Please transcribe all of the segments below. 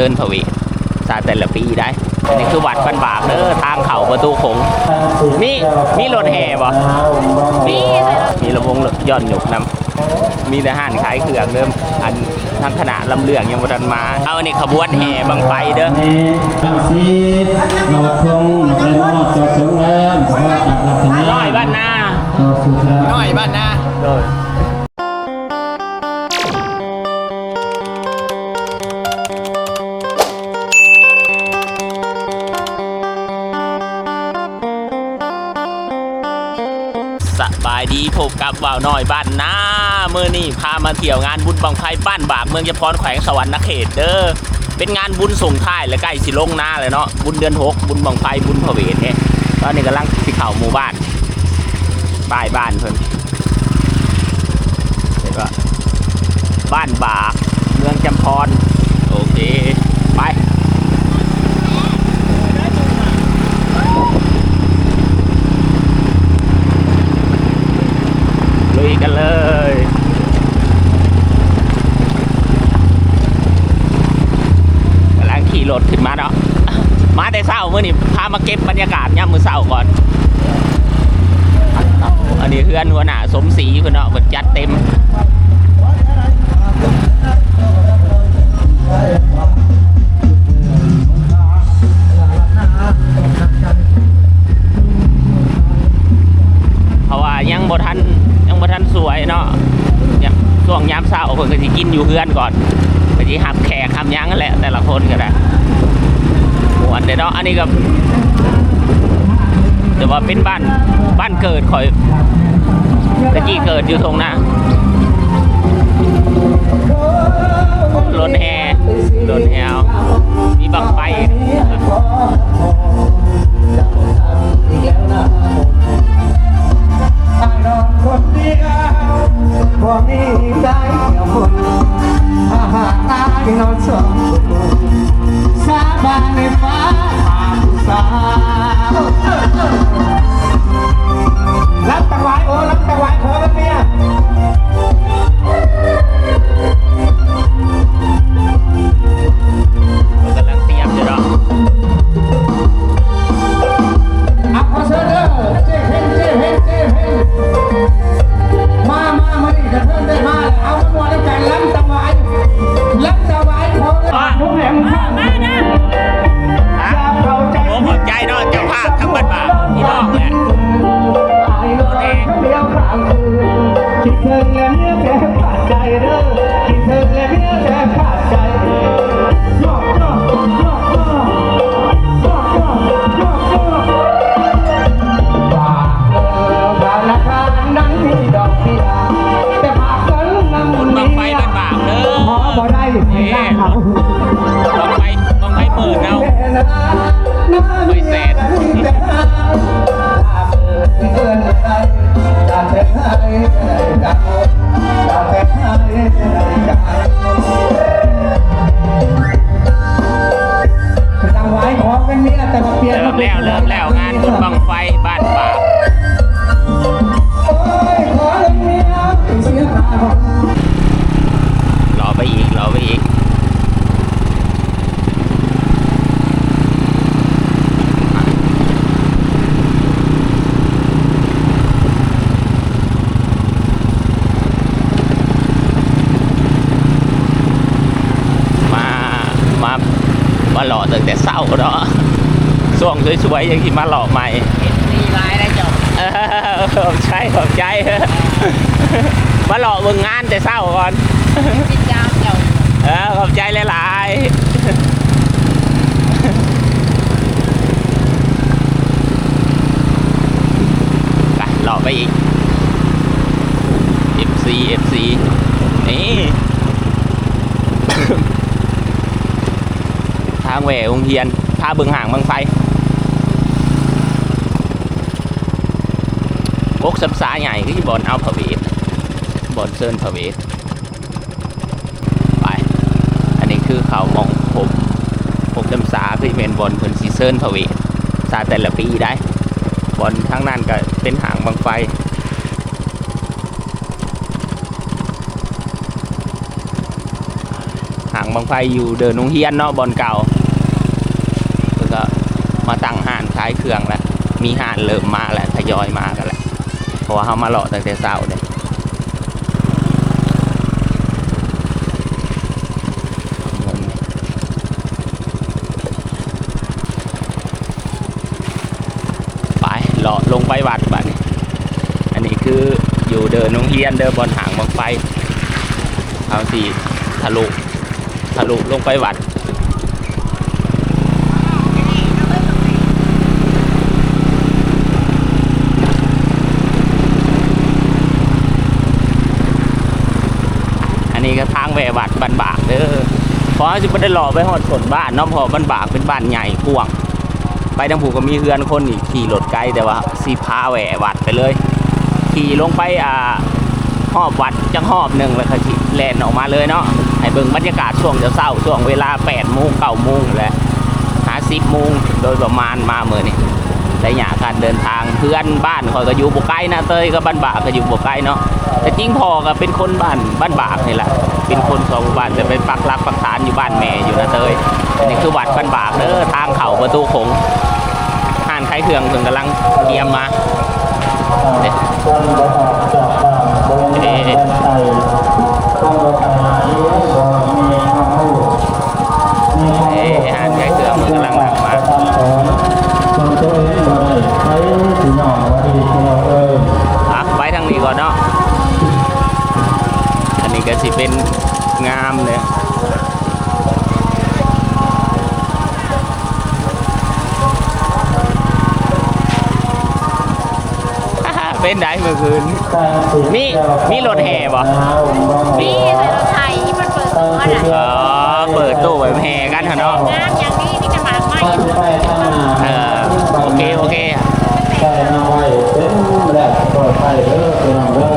ซิร์นพระเวทซาแต่ละปีได้อันนี่คือวัดบ้านบากเด้อทางเขาประตูโขงมีมีรถแห่บ่มีมีระวงย่อนหยกนำมีทหารขายเครื่องเดิมอันทางขนาดลำเลืองยังบ่ทันมา เอาอันนี้ขบวนแห่บังไฟเด้อตั้งซีหนอดทงหนอดมอดจอดถึงแรมขอตัดลักษณะน้อยบ้านนาต่อสุดแล้วน้อยบ้านนาับว่าวน้อยบ้านนาเมื่อนี่พามาเที่ยวงานบุญบังไฟบ้านบากเมืองยะพรแขวงสวรรณเขตเด้อเป็นงานบุญส่งท้ายและใกล้สิลงหน้าเลยเนาะบุญเดือนหกบุญบังไฟบุญพระเวทเนี่ยตอนนี้กำลังสิเข่าหมู่บ้านป้ายบ้านเพิ่นเดี๋ยวก็บ้านบากเมืองจำพรโอเคไปลุยกันเลยกำลังขี่รถขึ้นมาเนาะ มา แต่เศร้าเมื่อนี่พามาเก็บบรรยากาศย่ำมือเศร้าก่อน อันนี้เพื่อนหัวหน้าสมศรีเพื่อนเนาะเพิ่นจัดเต็มเพราะว่ายังบ่ทันยังบ่ทันสวยเนาะเนี่ยช่วงยามเช้าเพิ่นก็สิกินอยู่เพื่อนก่อนก็สิหับแขกหับยังนั่นแหละแต่ละคนก็ได้ เด้อเนาะอันนี้ก็แต่ว่าเป็นบ้านบ้านเกิดขอยตะกี้เกิดอยู่ตรงหน้ารถแห่รถแห่เอามีบังไฟนอนคนเดียวพอมีใจเดียวคนอาหารตายนอนสอง คิดถึงและเนื้อแทบขาดใจเด้อคิดถึงและเนื้อแทบขาดใจยอกยอกยอกยอกยอกยอกยอกยอกฝากเออบาราคานั้นมีดอกเบี้ยแต่ฝากเงินนำบุญบังไฟบ้านบากเด้อขอบ่ได้ให้ร่างเขาบังไฟบังไฟหมื่นเอาไม่แสน จังไว้ขอเป็นเนี่ยแต่มาเปลี่ยนเริ่มแล้วเริ่มแล้วงานบุญบังไฟบ้านป่า มาหล่อตั้งแต่เศร้าเนาะช่วงสวยๆยังที่มาหล่อใหม่มีลายได้จบขอบใจขอบใจมาหล่อเบิ่งงานแต่เศร้าก่อนปิดยามเจ้าเออขอบใจหลายๆไปหล่อไปอีก FC FC นี่ ทางแหวองเฮียนพาเบิงห่างบิ่งไฟกกสัมสาใหญ่ก็ที่บอลเอาพระเวทบอลเซิร์นพระเวทไป อันนี้คือเขามองผมกกสัมสาคือเป็นบอลเพิ่นซีเซิร์นพระเวทซาแต่ละปีได้ บอลทั้งนั้นก็เป็นหางบางไฟางบางไฟอยู่เดินนงเฮียนเนาะบอลเก่าเพิ่นก็มาตั้งห้านขายเครื่องแล้วมีห้านเริ่มมาแล้วทยอยมากันแล้วเพราะว่าเขามาเลาะตั้งแต่เช้าเนี่ยไปเลาะลงไปวัดบัดนี้อันนี้คืออยู่เดินนงเฮียนเดินบนหางบางไฟเอาสีทะลุะลุลงไปวัดอันนี้ก็ทางแหววัดบ้านบากเด้อเพราะจะไม่ได้หล่อไปหอดสนบ้านนาะเพอบ้านบากเป็นบ้านใหญ่กว้าง ไปทางผูก็มีเฮือนคนอีกขี่รถไกลแต่ว่าสีพาแหววัดไปเลย ขี่ลงไปอ่าหอบวัดจังหอบหนึ่งแล้วก็ขี่แลนออกมาเลยเนาะ ให้เบิ่งบรรยากาศช่วงเช้าๆช่วงเวลา8โมง9โมงแหละหา10โมงโดยประมาณมาเมื่อนี้ระยะการเดินทางเพื่อนบ้านคอยก็อยู่บ่ไกลนะเตยก็บ้านบากก็อยู่บ่ไกลเนาะแต่จริงพอก็เป็นคนบ้านบ้านบากนี่แหละเป็นคนสองบ้านจะไปปักหลักปักฐานอยู่บ้านแม่อยู่นะเตยอันนี้คือวัดบ้านบากเด้อทางเข้าประตูโขงห่านไขเครื่องเพิ่งกำลังเตรียมมาต้นกระ ไปทางนี้ก่อนเนาะอันนี้ก็สิเป็นงามเลยอ่าเป็นได้เมื่อคืนมีมีรถแห่บ่นี่ใส่รถไทยที่มันเปิดตัวน่ะเออเปิดตู้ไว้แห่กันเถอะเนาะงามอย่างนี้นี่จะมาไม่ ไปทางหน้า เออโอเค โอเค ใส่น้อยเป็นแหลกปลอดภัยเด้อพี่น้องเด้อ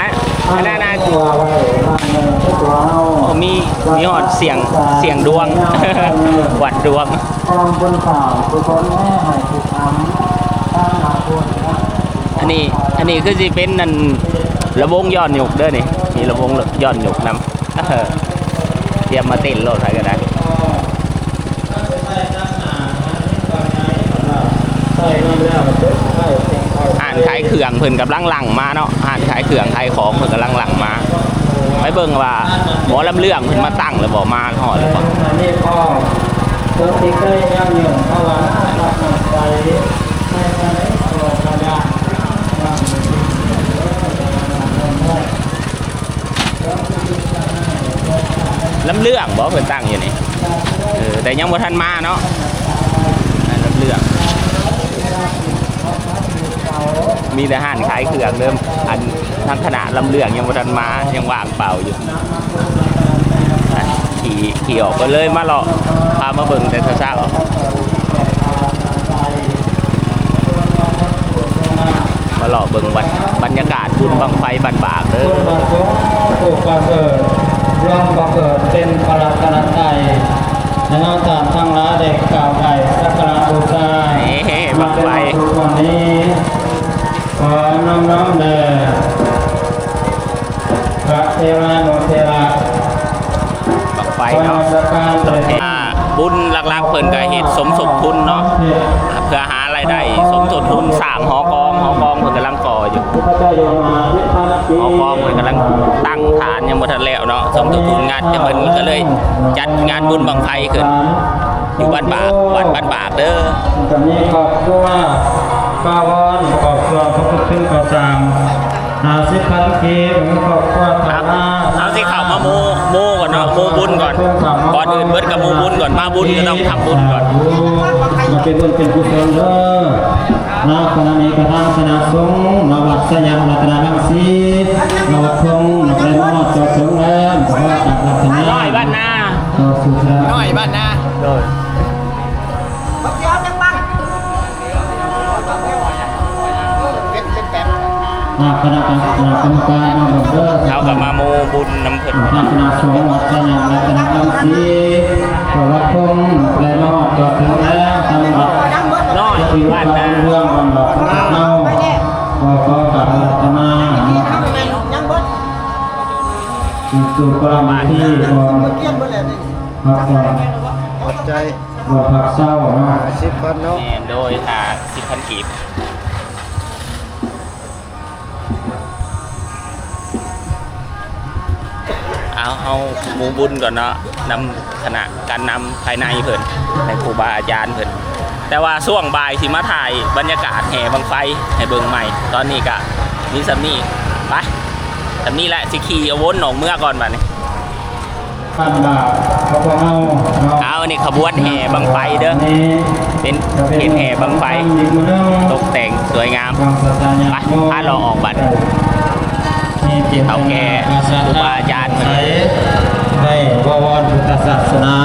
อะอันนั้นนะ ตัวไว้ทางเงินตัวเฮา โอ้มีมีหอดเสียงเสียงดวง วั ดวงความบนข่าวทุกคนแม่ให้ทุกคำตั้งหาคนนะอันนี้อันนี้คือสิเป็นนั่นระวงย้อนหยุกเด้อนี่มีระวงย้อนหยุกนำเตรียมมาเต้นโลดใครก็ได้ใส่น้ำแล้วเด็กใส่เต็งเข้าอ่านขายเครื่องเพิ่นกำลังหลังมาเนาะอ่านขายเครื่องขายของเพิ่นกำลังหลังมาไปเบิ่งว่าหมอลำเรื่องเพิ่นมาตั้งหรือบ่มาฮอดหรือบ่ อันนี้ก็ตัวที่เคยย่างยุ่งเข้ามารัน้ำใจให้ตัวกระยาลำเรื่องบ่เพิ่นตั้งอยู่นี่เออแต่ยังบ่ทันมาเนาะลำเรื่องมีแต่ห้านขายเครื่องเริ่มอันทั้งขนาดลำเรื่องยังบ่ทันมายังว่างเปล่าอยู่ ขี่ขี่ออกก็เลยมาเลาะพามาเบิ่งแต่เช้าๆมาเลาะเบิ่งบรรบรรยากาศบุญบังไฟบันบากเด้อระสงค์ถูกประเสริฐร่วมประเกิดเป็นพระกรัตไตในนอกจากทั้งหลาเด็กกล่าวไก่สักการะบูชาบังไฟทุกวันนี้ขอน้อมน้อมแด่พระเทวานุเทระบัง ไฟขอเนาะนมัสการเถิดอ่าบุญหลักๆเพิ่นก็เฮ็ดสมทบทุนเนาะเพื่อหารายได้สมทบทุนสร้างหอกองหอกองเพิ่นกำลังก่ออยู่พระเจ้าอยู่มาวิพากษีหอกองเพิ่นกำลังตั้งฐานยังบ่ทันแล้วเนาะสมทบทุนงานแต่เพิ่นก็เลยจัดงานบุญบังไฟขึ้น อยู่บ้านบากวัดบ้านบากเด้อตอนนี้ครอบครัวป้าวอนครอบครัวพระพุทธขึ้นก่อสร้างหาสิบพันกีบครอบครัวครัฐา บนะเอาสิเข้ามาหมู่หมู่ก่อนเนาะหมู่บุญก่อนก่อนอื่นเบิดกับหมู่บุญก่อนมาบุญก็ต้องทำบุญก่อนมาเป็นบุญเป็นกุศลเด้อนาคณะนี้กระทำคณะสงฆ์มาวัดสยามรัตนรังสีมาวัดคงมาเป็นมอดจอดสงฆ์แล้วขอจากรัตนาน้อยบ้านนาต่อสุขแล้วน้อยบ้านนาโดยนาคณะกรรมการกรรมการมาบอก เด้อากับมาหมู่บุญน้ำเพิ่นทางคณะสงฆ์วัดสยามรัตนรังสีขอวัดคงและมอดจอดถึงแล้วทำบัตรน้อยที่บ้านกานารเรื่องบำบัดเอาขอขอกราบอารัตนาสู่ความที่บ่พักผ่อนอบใจบ่พักเศร้าเนาะสิบพันเนาะโดยค่าสิบพันกีบ เอาเอาหมูบุญก่อนเนาะนำคณะการนำภายในเพิ่นในครูบาอาจารย์เพิ่นแต่ว่าช่วงบ่ายสิมาถ่ายบรรยากาศแห่บังไฟให้เบิ่งใหม่ ตอนนี้ก็มีสำนี่ไปสำนี่แหละสิขี่เอาวนหนองเมื่อก่อนบัดนี้พันบาทเขาก็เอาเนาะเอานี่ขบวนแห่บังไฟเด้อนี่เป็นเห็นแห่บังไฟตกแต่งสวยงามบางสถานีไปพาเราออกบัตรนี่ เท่าแก่ครูบาอาจารย์ได้บวรพุทธศาสนา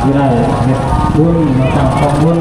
ที่ได้เฮ็ดบุญมาทำความบุญ